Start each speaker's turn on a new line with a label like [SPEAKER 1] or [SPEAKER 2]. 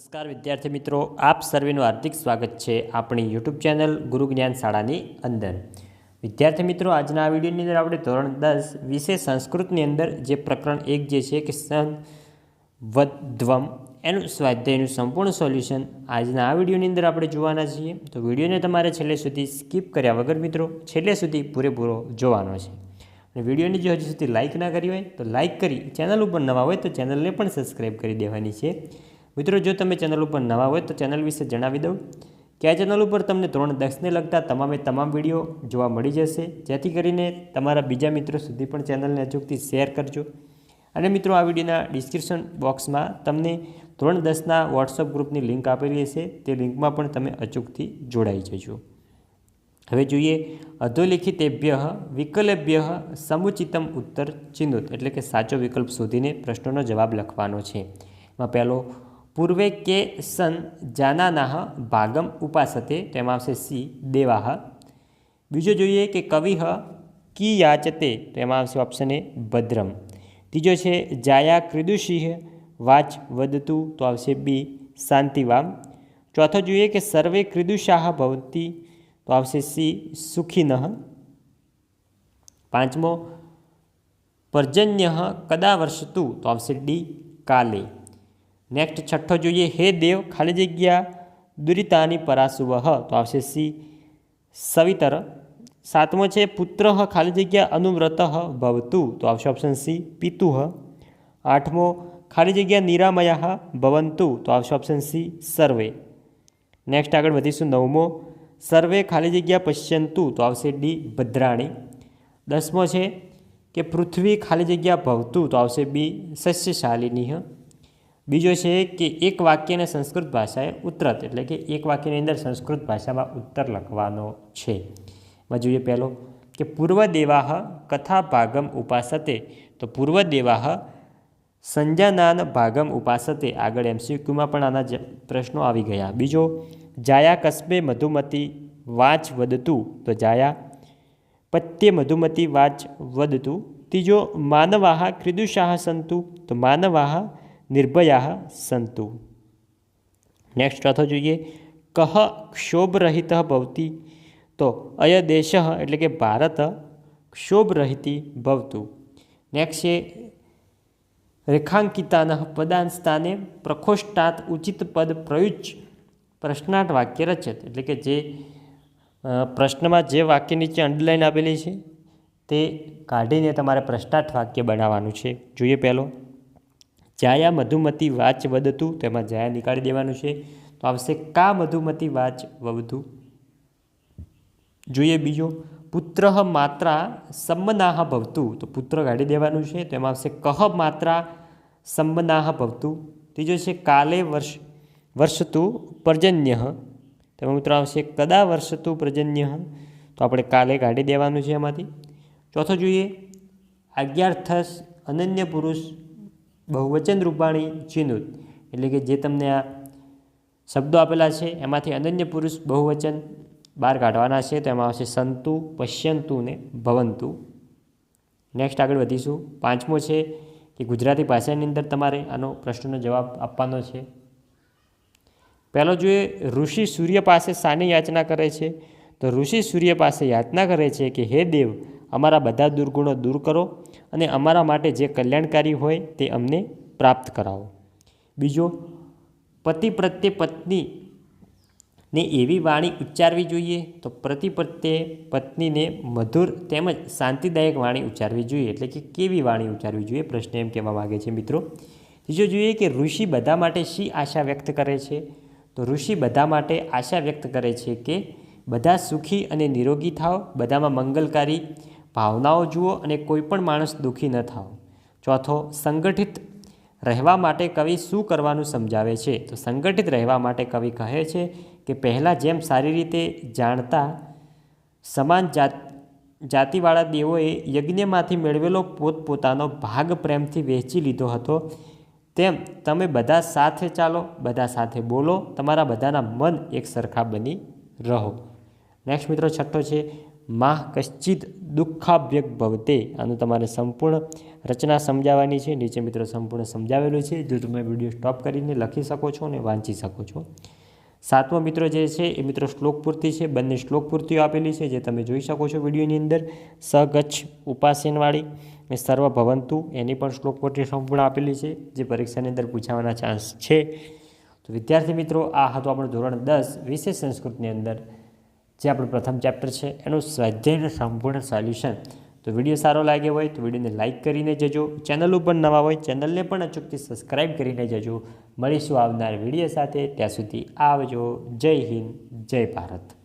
[SPEAKER 1] નમસ્કાર, વિદ્યાર્થી મિત્રો. આપ સર્વેનું હાર્દિક સ્વાગત છે આપણી યુટ્યુબ ચેનલ ગુરુ જ્ઞાન શાળાની અંદર. વિદ્યાર્થી મિત્રો, આજના આ વિડીયોની અંદર આપણે ધોરણ દસ વિશે સંસ્કૃતની અંદર જે પ્રકરણ એક જે છે કે સન વધ્વમ એનું સ્વાધ્યાયનું સંપૂર્ણ સોલ્યુશન આજના આ વિડીયોની અંદર આપણે જોવાના છીએ. તો વિડીયોને તમારે છેલ્લે સુધી સ્કીપ કર્યા વગર મિત્રો, છેલ્લે સુધી પૂરેપૂરો જોવાનો છે. અને વિડીયોને જો હજી સુધી લાઇક ના કરી હોય, તો લાઇક કરી ચેનલ ઉપર નવા હોય તો ચેનલને પણ સબસ્ક્રાઈબ કરી દેવાની છે. મિત્રો, જો તમે ચેનલ ઉપર નવા હોય તો ચેનલ વિશે જણાવી દઉં. કે આ ચેનલ ઉપર તમને ધોરણ દસને લગતા તમામે તમામ વીડિયો જોવા મળી જશે. જેથી કરીને તમારા બીજા મિત્રો સુધી પણ ચેનલને અચૂકથી શેર કરજો. અને મિત્રો, આ વિડીયોના ડિસ્ક્રિપ્શન બોક્સમાં તમને ધોરણ દસના વોટ્સઅપ ગ્રુપની લિંક આપેલી હશે. તે લિંકમાં પણ તમે અચૂકથી જોડાઈ જજો. હવે જોઈએ અધોલિખિતેભ્ય વિકલ્પભ્ય સમુચિતમ ઉત્તર ચિહ્નિત, એટલે કે સાચો વિકલ્પ શોધીને પ્રશ્નોનો જવાબ લખવાનો છે. એમાં પહેલો પૂર્વે કે સન જાનાનાહ ભાગમ ઉપાસતે, તેમાં આવશે સી, દેવાહ. બીજો જોઈએ કે કવિહ કી યાચતે, તેમાં આવશે ઓપ્શન એ ભદ્રમ. ત્રીજો છે જાયા ક્રિદુષિહ વાચ વદતું, તો આવશે બી, શાંતિવામ. ચોથો જોઈએ કે સર્વે ક્રિદુષાહ ભવતી, તો આવશે સી, સુખીનઃ. પાંચમો, પર્જન્ય કદા વર્ષતું, તો આવશે ડી, કાલે. નેક્સ્ટ છઠ્ઠો જોઈએ, હે દેવ, ખાલી જગ્યા દુરિતાની પરાશુવ તો આવશે સી, સવિતર. સાતમો છે, પુત્ર ખાલી જગ્યા અનુવ્રત ભવતું. તો આવશે ઓપ્શન સી પિતુહ આઠમો, ખાલી જગ્યા નિરામયા ભવંતુ. તો આવશે ઓપ્શન સી, સર્વે. નેક્સ્ટ આગળ વધીશું નવમો. સર્વે ખાલી જગ્યા પશ્યંતુ. તો આવશે ડી, ભદ્રાણી. દસમો છે કે પૃથ્વી ખાલી જગ્યા ભવતું. તો આવશે બી, સસ્યશાલિની બીજો છે કે એક વાક્યને સંસ્કૃત ભાષાએ ઉત્તરત એટલે કે એક વાક્યની અંદર સંસ્કૃત ભાષામાં ઉત્તર લખવાનો છે. એમાં જોઈએ પહેલો કે પૂર્વદેવાહ કથા ભાગમ ઉપાસતે, તો પૂર્વદેવાહ સંજાનાન ભાગમ ઉપાસતે, આગળ એમસીક્યુમાં પણ આના પ્રશ્નો આવી ગયા. બીજો, જાયા કસ્બે મધુમતી વાચ વધતું તો જાયા પત્યે મધુમતી વાચ વધતું ત્રીજો, માનવાહ ક્રિદુશાહ સંતુ, તો માનવાહ નિર્ભયા સંતુ નેક્સ્ટ ચોથો જોઈએ, કહ ક્ષોભરહિત ભવતી? તો અય દેશ એટલે કે ભારત ક્ષોભરહિતી ભવતું. નેક્સ્ટ છે, રેખાંકિતાના પદાન સ્થાને પ્રખોષ્ટાત ઉચિત પદ પ્રયુજ પ્રશ્નાર્થ વાક્ય રચત. એટલે કે જે પ્રશ્નમાં જે વાક્ય નીચે અંડરલાઈન આપેલી છે, તે કાઢીને તમારે પ્રશ્નાર્થ વાક્ય બનાવવાનું છે. જોઈએ પહેલો. જાયા મધુમતી વાચ વધતું તેમાં જાયા નીકાળી દેવાનું છે. તો આવશે કા મધુમતી વાચ વધતું જોઈએ બીજો. પુત્ર માત્રા સંમનાહ ભવતું. તો પુત્ર કાઢી દેવાનું છે તેમાં આવશે કહ માત્રા સંમનાહ ભવતું. ત્રીજો છે કાલે વર્ષ, વર્ષતું પર્જન્ય. તેમાં મિત્રો આવશે કદા વર્ષતું પર્જન્ય? તો આપણે કાલે કાઢી દેવાનું છે એમાંથી. ચોથો જોઈએ. આજ્ઞાર્થસ અનન્ય પુરુષ બહુવચન રૂપાણી ચિનુત એટલે કે જે તમને આ શબ્દો આપેલા છે, એમાંથી અનન્ય પુરુષ બહુવચન બહાર કાઢવાના છે, તો એમાં આવશે સંતુ, પશ્યંતુ ને ભવંતુ. નેક્સ્ટ આગળ વધીશું. પાંચમો છે કે ગુજરાતી ભાષાની અંદર તમારે આનો પ્રશ્નનો જવાબ આપવાનો છે. પહેલો જોઈએ, ઋષિ સૂર્ય પાસે શાની યાચના કરે છે? તો ઋષિ સૂર્ય પાસે યાચના કરે છે કે, હે દેવ અમારા બધા દુર્ગુણો દૂર કરો અને અમારા માટે જે કલ્યાણકારી હોય તે અમને પ્રાપ્ત કરાવો. બીજો, પતિ પ્રત્યે પત્ની ને એવી વાણી ઉચ્ચારવી જોઈએ તો પ્રતિ પ્રત્યે પત્નીને મધુર તેમજ શાંતિદાયક વાણી ઉચ્ચારવી જોઈએ. એટલે કે કેવી વાણી ઉચ્ચારવી જોઈએ? પ્રશ્ન એમ કહેવા માગે છે મિત્રો. ત્રીજો જોઈએ કે ઋષિ બધા માટે શી આશા વ્યક્ત કરે છે? તો ઋષિ બધા માટે આશા વ્યક્ત કરે છે કે બધા સુખી અને નિરોગી થાઓ, બધામાં મંગલકારી ભાવનાઓ જુઓ અને કોઈ પણ માણસ દુઃખી ન થાવ. ચોથો, સંગઠિત રહેવા માટે કવિ શું કરવાનું સમજાવે છે? તો સંગઠિત રહેવા માટે કવિ કહે છે કે પહેલાં જેમ સારી રીતે જાણતા સમાન જાત, જાતિવાળા દેવોએ યજ્ઞમાંથી મેળવેલો પોતપોતાનો ભાગ પ્રેમથી વહેંચી લીધો હતો. તેમ તમે બધા સાથે ચાલો, બધા સાથે બોલો, તમારા બધાના મન એક સરખા બની રહો. નેક્સ્ટ મિત્રો, છઠ્ઠો છે માહ કશ્ચિત દુઃખાભ્યક ભવતે. આનું તમારે સંપૂર્ણ રચના સમજાવવાની છે. નીચે મિત્રો સંપૂર્ણ સમજાવેલું છે. જો તમે વીડિયો સ્ટોપ કરીને લખી શકો છો અને વાંચી શકો છો. સાતમો મિત્રો જે છે, એ મિત્રો શ્લોક પૂર્તિ છે. બંને શ્લોક પૂર્તિઓ આપેલી છે, જે તમે જોઈ શકો છો વિડીયોની અંદર. સગચ્છ ઉપાસનવાળી અને સર્વ ભવંતુ, એની પણ શ્લોક પૂર્તિ સંપૂર્ણ આપેલી છે, જે પરીક્ષાની અંદર પૂછાવાના ચાન્સ છે. તો વિદ્યાર્થી મિત્રો, આ હતું આપણું ધોરણ દસ વિશેષ સંસ્કૃતની અંદર. જે આપણું પ્રથમ ચેપ્ટર છે, એનું સ્વાધ્યાયનું સંપૂર્ણ સોલ્યુશન તો વીડિયો સારો લાગ્યો હોય તો વિડીયોને લાઇક કરીને જજો. ચેનલ ઉપર નવા હોય ચેનલને પણ અચૂકથી સબસ્ક્રાઈબ કરીને જજો. મળીશું આવનાર વીડિયો સાથે. ત્યાં સુધી આવજો. જય હિન્દ, જય ભારત.